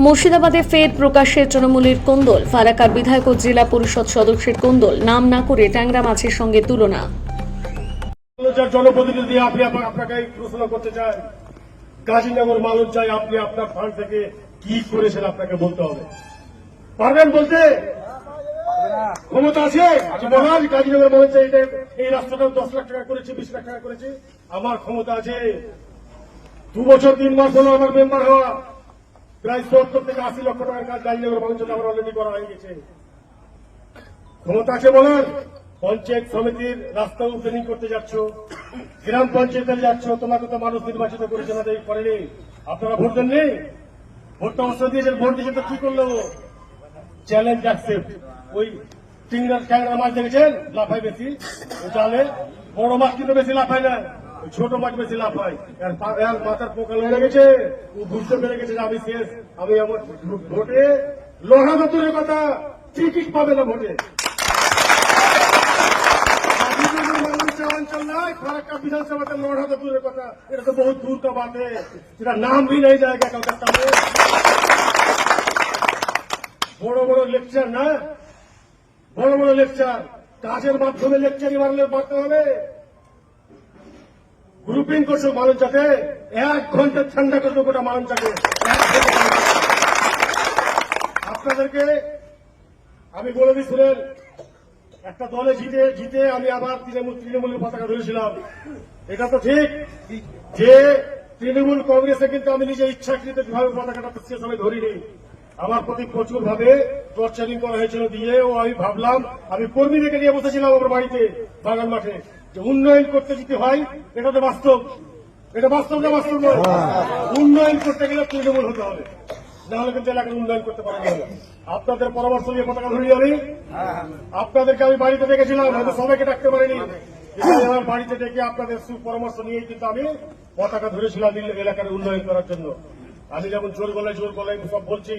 মুর্শিদাবাদে ফের প্রকাশ্যে তৃণমূলের কোন্দল ফারাকার বিধায়ক ও জেলা পরিষদ সদস্যের কোন্দল, নাম না করে ট্যাংরা মাছের সঙ্গে তুলনা। জনপ্রতিনিধি আপনি আপ- আপনাকে প্রশ্ন করতে চাই। গাজীনগর মানুষ চাই আপনি আপনার ফান্ড থেকে কি করেছেন আপনাকে বলতে হবে। পারবেন বলতে? ক্ষমতা আছে? আচ্ছা বলার গাজীনগর মানুষ চাই এই রাস্তাটা দশ লাখ টাকা করেছে, বিশ লাখ টাকা করেছে। আমার ক্ষমতা আছে। দু বছর তিন মাস হলো আমার মেম্বার হওয়া। প্রায় সত্তর থেকে আশি লক্ষ টাকার কাজ গাজীনগর মানুষ আমার অলরেডি করা হয়ে গেছে। ক্ষমতা আছে বলার পঞ্চায়েত সমিতির রাস্তা ওপেনিং করতে যাচ্ছ, গ্রাম পঞ্চায়েতে যাচ্ছ, তোমাকে তো মানুষ নির্বাচিত করেছে না এই করেনি আপনারা ভোট দেননি ভোটটা অবস্থা দিয়েছেন, ভোট দিয়েছেন তো কি করল? চ্যালেঞ্জ অ্যাকসেপ্ট ওই টিংরার ট্যাংরা মাছ দেখেছেন? লাফায় বেশি। জালে বড় মাছ কিন্তু বেশি লাফায় না। ছোট মাছ বেশি লাফায় এর পা- এর মাথার পোকা লেগে গেছে ও বুঝতে পেরে গেছে যে আমি শেষ আমি আমার ভোটে লোহা দূরের কথা টিকিট পাবে না ভোটে अंचल ना फराक्का विधानसभा का लौड़ा तो दूर का ये तो बहुत दूर का बात है तेरा नाम भी नहीं जाएगा कलकत्ता में বড় বড় লেকচার না বড় বড় লেকচার কাজের মাধ্যমে লেকচারই মারলে মারতে হবে গ্রুপিং করছ মানুষ যাতে, এক ঘণ্টা ঠান্ডা করবে গোটা যাতে। আপনাদেরকে আমি বলে শুনেন, একটা দলে জিতে জিতে আমি আবার তৃণমূল, তৃণমূলের পতাকা ধরেছিলাম। এটা তো ঠিক। যে তৃণমূল কংগ্রেসে কিন্তু আমি নিজে ইচ্ছাকৃত ভাবে পতাকাটা সে সময় ধরিনি। আমার প্রতি প্রচুর ভাবে টর্চারিং করা হয়েছিল দিয়ে ও আমি ভাবলাম, আমি কর্মীদেরকে নিয়ে বসেছিলাম আমার বাড়িতে, বাগান মাঠে। উন্নয়ন করতে যদি হয় এটা তো বাস্তব। এটা বাস্তব না বাস্তব নয়। উন্নয়ন করতে গেলে তৃণমূল হতে হবে। নাহলে কিন্তু এলাকার উন্নয়ন করতে পারা যাবে আপনাদের পরামর্শ নিয়ে পতাকা ধরিয়ে আমি। আপনাদেরকে আমি বাড়িতে ডেকেছিলাম হয়তো সবাইকে ডাকতে পারিনি। আমার বাড়িতে ডেকে আপনাদের সুপরামর্শ নিয়েই কিন্তু আমি পতাকা ধরেছিলাম এলাকার উন্নয়ন করার জন্য। আমি যেমন জোর গলায় জোর গলায় সব বলছি।